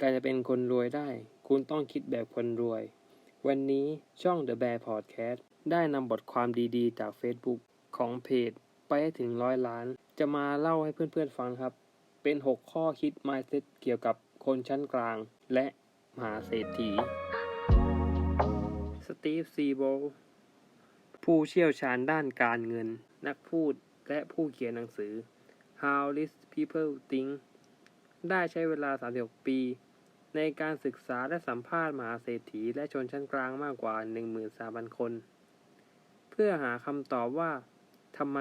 การจะเป็นคนรวยได้ คุณต้องคิดแบบคนรวย วันนี้ช่อง The Bear Podcast ได้นำบทความดีๆ จาก Facebook ของเพจ ไปให้ถึงร้อยล้าน จะมาเล่าให้เพื่อนๆฟังครับ เป็น 6 ข้อคิด mindset เกี่ยวกับคนชั้นกลาง และมหาเศรษฐีสตีฟซีโบลผู้เชี่ยวชาญด้านการเงิน นักพูดและผู้เขียนหนังสือ How Rich People Think ได้ใช้เวลา 36 ปี ในการศึกษาและสัมภาษณ์มหาเศรษฐีและชนชั้นกลางมากกว่า 13,000 คน เพื่อหาคำตอบว่าทำไม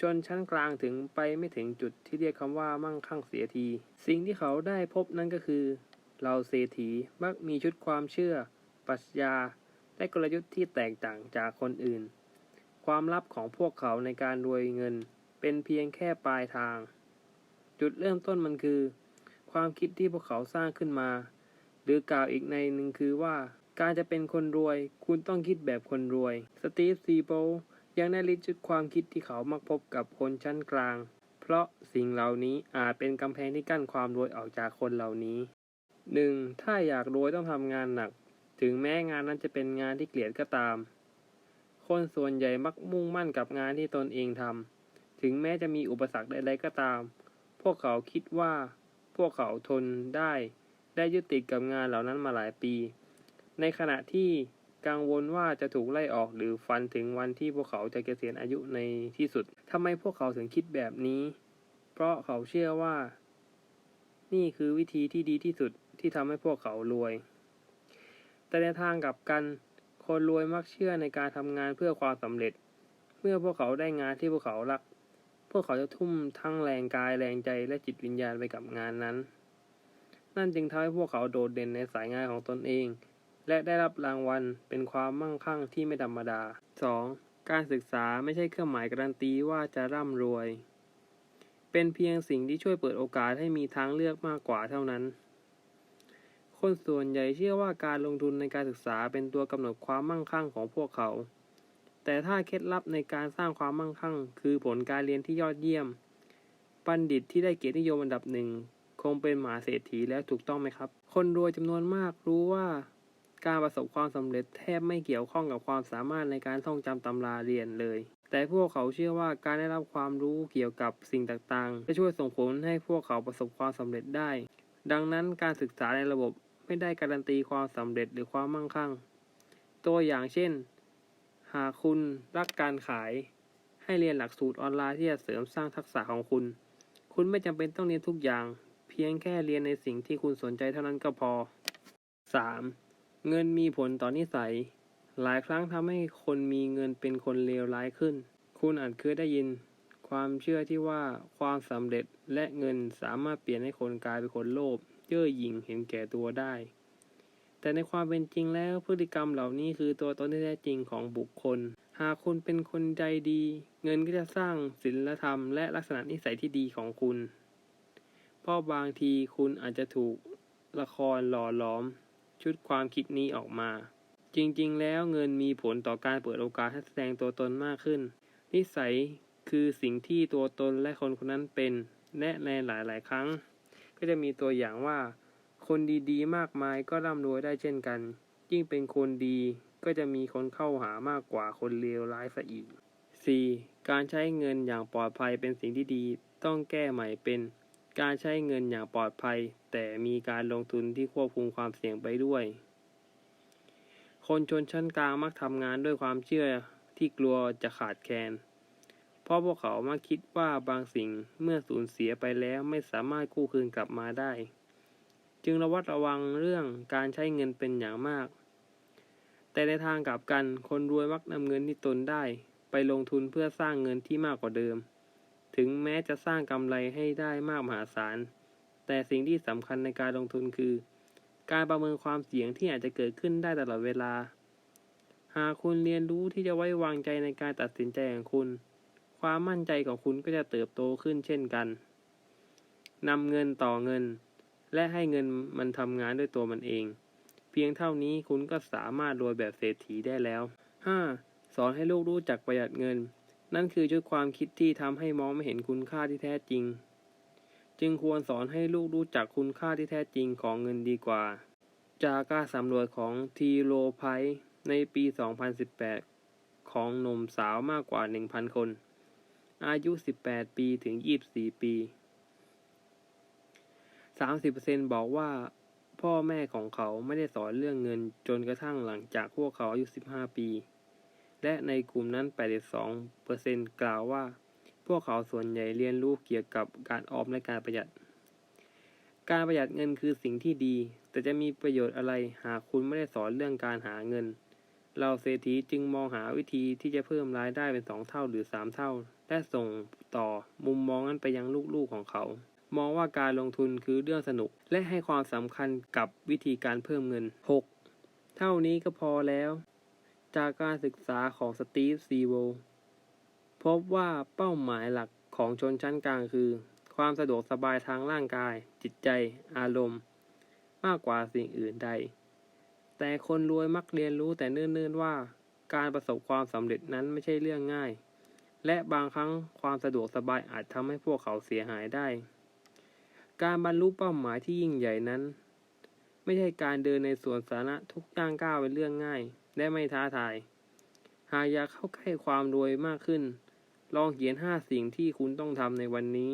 ชนชั้นกลางถึงไปไม่ถึงจุดที่เรียกคำว่ามั่งคั่งเสียที สิ่งที่เขาได้พบนั่นก็คือเราเศรษฐีมักมีชุดความเชื่อ ปรัชญา และกลยุทธ์ที่แตกต่างจากคนอื่น ความลับของพวกเขาในการรวยเงิน เป็นเพียงแค่ปลายทาง จุดเริ่มต้นมันคือ ความคิดที่พวกเขาสร้างขึ้นมา หรือกล่าวอีกในหนึ่งคือว่า การจะเป็นคนรวย คุณต้องคิดแบบคนรวย สตีฟซีโบยังได้ลิดชุดความคิดที่เขามักพบกับคนชั้นกลาง เพราะสิ่งเหล่านี้อาจเป็นกำแพงที่กั้นความรวยออกจากคนเหล่านี้ 1. ถ้าอยากรวยต้องทำงานหนัก ถึงแม้งานนั้นจะเป็นงานที่เกลียดก็ตาม คนส่วนใหญ่มักมุ่งมั่นกับงานที่ตนเองทำ ถึงแม้จะมีอุปสรรคใดๆก็ตาม พวกเขาคิดว่า พวกเขาทนได้ ได้ยึดติดกับงานเหล่านั้นมาหลายปี ในขณะที่กังวลว่าจะถูกไล่ออกหรือฝันถึงวันที่พวกเขาจะเกษียณอายุในที่สุดทำไมพวกเขาถึงคิดแบบนี้ เพราะเขาเชื่อว่า นี่คือวิธีที่ดีที่สุดที่ทำให้พวกเขารวย แต่ในทางกลับกัน คนรวยมักเชื่อในการทำงานเพื่อความสำเร็จ เมื่อพวกเขาได้งานที่พวกเขารัก พวกเขาจะทุ่มทั้งแรงกายแรงใจและจิตวิญญาณไปกับงานนั้น นั่นจึงทำให้พวกเขาโดดเด่นในสายงานของตนเอง และได้รับรางวัลเป็นความมั่งคั่งที่ไม่ธรรมดา 2. การศึกษาไม่ใช่เครื่องหมายการันตีว่าจะร่ำรวย เป็นเพียงสิ่งที่ช่วยเปิดโอกาสให้มีทางเลือกมากกว่าเท่านั้น คนส่วนใหญ่เชื่อว่าการลงทุนในการศึกษาเป็นตัวกำหนดความมั่งคั่งของพวกเขา แต่ถ้าเคล็ดลับในการสร้างความมั่งคั่ง คือผลการเรียนที่ยอดเยี่ยม บัณฑิตที่ได้เกียรตินิยมอันดับหนึ่งคงเป็นมหาเศรษฐีแล้วถูกต้องไหมครับ คนรวยจำนวนมากรู้ว่า การประสบความสำเร็จแทบไม่เกี่ยวข้องกับความสามารถในการท่องจำตำราเรียนเลย แต่พวกเขาเชื่อว่าการได้รับความรู้เกี่ยวกับสิ่งต่างๆ จะช่วยส่งผลให้พวกเขาประสบความสำเร็จได้ ดังนั้นการศึกษาในระบบไม่ได้การันตีความสำเร็จหรือความมั่งคั่ง ตัวอย่างเช่น หากคุณรักการขาย ให้เรียนหลักสูตรออนไลน์ที่จะเสริมสร้างทักษะของคุณ คุณไม่จำเป็นต้องเรียนทุกอย่าง เพียงแค่เรียนในสิ่งที่คุณสนใจเท่านั้นก็พอ 3. เงินมีผลต่อนิสัย หลายครั้งทำให้คนมีเงินเป็นคนเลวร้ายขึ้น คุณอาจเคยได้ยิน ความเชื่อที่ว่าความสำเร็จและเงินสามารถเปลี่ยนให้คนกลายเป็นคนโลภเย่อหยิ่งเห็นแก่ตัวได้ แต่ในความเป็นจริงแล้วพฤติกรรมเหล่านี้คือตัวตนที่แท้จริงของบุคคล หากคุณเป็นคนใจดี เงินก็จะสร้างศีลธรรมและลักษณะนิสัยที่ดีของคุณ เพราะบางทีคุณอาจจะถูกละครหล่อหลอม ชุดความคิดนี้ออกมา จริงๆ แล้วเงินมีผลต่อการเปิดโอกาสให้แสดงตัวตนมากขึ้น นิสัยคือสิ่งที่ตัวตนและคนคนนั้นเป็นและในหลายๆ ครั้ง ก็จะมีตัวอย่างว่า คนดีๆ มากมายก็ร่ำรวยได้เช่นกัน ยิ่งเป็นคนดีก็จะมีคนเข้าหามากกว่าคนเลวร้ายซะอีก 4. การใช้เงินอย่างปลอดภัยเป็นสิ่งที่ดี ต้องแก้ใหม่เป็น การใช้เงินอย่างปลอดภัย แต่มีการลงทุนที่ควบคุมความเสี่ยงไปด้วย คนชนชั้นกลางมักทำงานด้วยความเชื่อที่กลัวจะขาดแคลน เพราะพวกเขามักคิดว่าบางสิ่งเมื่อสูญเสียไปแล้วไม่สามารถกู้คืนกลับมาได้ จึงระวัดระวังเรื่องการใช้เงินเป็นอย่างมาก แต่ในทางกลับกันคนรวยมักนำเงินที่ตนได้ ไปลงทุนเพื่อสร้างเงินที่มากกว่าเดิม ถึงแม้จะสร้างกำไรให้ได้มากมหาศาล แต่สิ่งที่สำคัญในการลงทุนคือ การประเมินความเสี่ยงที่อาจจะเกิดขึ้นได้ตลอดเวลา หากคุณเรียนรู้ที่จะไว้วางใจในการตัดสินใจของคุณ ความมั่นใจของคุณก็จะเติบโตขึ้นเช่นกันนำเงินต่อเงิน และให้เงินมันทำงานด้วยตัวมันเอง เพียงเท่านี้คุณก็สามารถรวยแบบเศรษฐีได้แล้ว 5. สอนให้ลูกรู้จักประหยัดเงิน นั่นคือชุดความคิดที่ทำให้มองไม่เห็นคุณค่าที่แท้จริง จึงควรสอนให้ลูกรู้จักคุณค่าที่แท้จริงของเงินดีกว่า จากการสำรวจของทีโรไพในปี 2018 ของหนุ่มสาวมากกว่า 1,000 คน อายุ 18 ปีถึง 24 ปี 30%บเปอร์เซ็นบอกว่าพ่อแม่ของเขาไม่ได้สอนเรื่องเงินจนกระทั่งหลังจากพวกเขาอายุ15ปี และในกลุ่มนั้น82%กล่าวว่า พวกเขาส่วนใหญ่เรียนรู้เกี่ยวกับการออมและการประหยัด การประหยัดเงินคือสิ่งที่ดี แต่จะมีประโยชน์อะไรหากคุณไม่ได้สอนเรื่องการหาเงิน เราเศรษฐีจึงมองหาวิธีที่จะเพิ่มรายได้เป็นสองเท่าหรือสามเท่า และส่งต่อมุมมองนั้นไปยังลูกๆของเขา มองว่าการลงทุนคือเรื่องสนุก และให้ความสำคัญกับวิธีการเพิ่มเงิน 6. เท่านี้ก็พอแล้ว จากการศึกษาของสตีฟซีโวพบว่าเป้าหมายหลักของชนชั้นกลางคือ ความสะดวกสบายทางร่างกาย จิตใจ อารมณ์ มากกว่าสิ่งอื่นใด แต่คนรวยมักเรียนรู้แต่เนิ่นๆว่า การประสบความสำเร็จนั้นไม่ใช่เรื่องง่าย และบางครั้งความสะดวกสบายอาจทำให้พวกเขาเสียหายได้ การบรรลุเป้าหมายที่ยิ่งใหญ่นั้น ไม่ใช่การเดินในสวนสาธารณะทุกย่างก้าวเป็นเรื่องง่าย และไม่ท้าทาย หากอยากเข้าใกล้ความรวยมากขึ้น ลองเขียนห้าสิ่งที่คุณต้องทำในวันนี้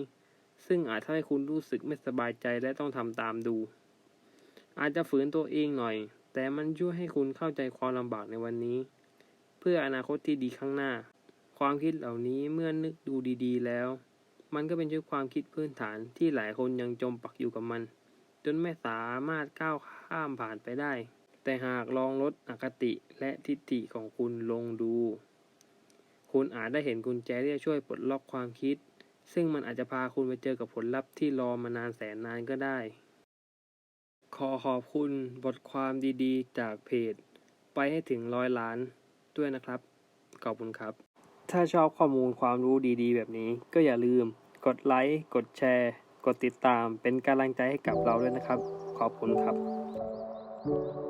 ซึ่งอาจทำให้คุณรู้สึกไม่สบายใจและต้องทำตามดู อาจจะฝืนตัวเองหน่อย แต่มันช่วยให้คุณเข้าใจความลำบากในวันนี้ เพื่ออนาคตที่ดีข้างหน้า ความคิดเหล่านี้เมื่อนึกดูดี ๆ แล้ว มันก็เป็นชุดความคิดพื้นฐานที่หลายคนยังจมปักอยู่กับมัน จนไม่สามารถก้าวข้ามผ่านไปได้ แต่หากลองลดอคติและทิฏฐิของคุณลงดู คุณอาจได้เห็นกุญแจที่จะช่วยปลดล็อกความคิด ซึ่งมันอาจจะพาคุณไปเจอกับผลลัพธ์ที่รอมานานแสนนานก็ได้ ขอขอบคุณบทความดีๆ จากเพจ ไปให้ถึงร้อยล้านด้วยนะครับ ขอบคุณครับ ถ้าชอบข้อมูลความรู้ดีๆ แบบนี้ ก็อย่าลืม กดไลค์ กดแชร์ กดติดตาม เป็นกำลังใจให้กับเราด้วยนะครับ ขอบคุณครับ